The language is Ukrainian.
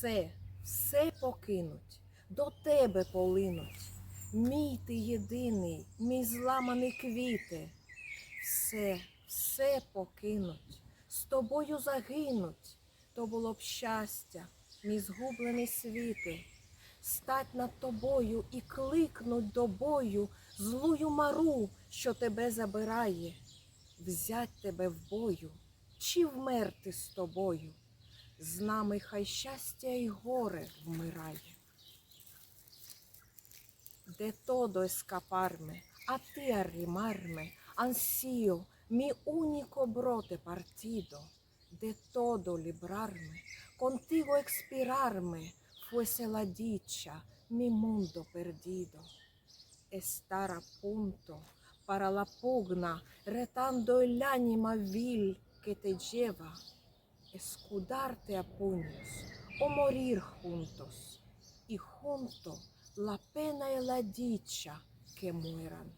все, все покинуть, до тебе полинуть. Мій ти єдиний, мій зламаний квіти. Все, все покинуть, з тобою загинуть. То було б щастя, мій згублений світи. Стать над тобою і кликнуть до бою злую мару, що тебе забирає, взять тебе в бою, чи вмерти з тобою. З нами хай щастя і горе вмирає. De todo escaparme, a ti arrimarme, ansío mi único brote partido. De todo librarme, contigo expirarme, fuese la dicha, mi mundo perdido. Estar a punto para la pugna, retando el ánima vil que te lleva, escudarte a puños o morir juntos, y junto la pena y la dicha que mueran.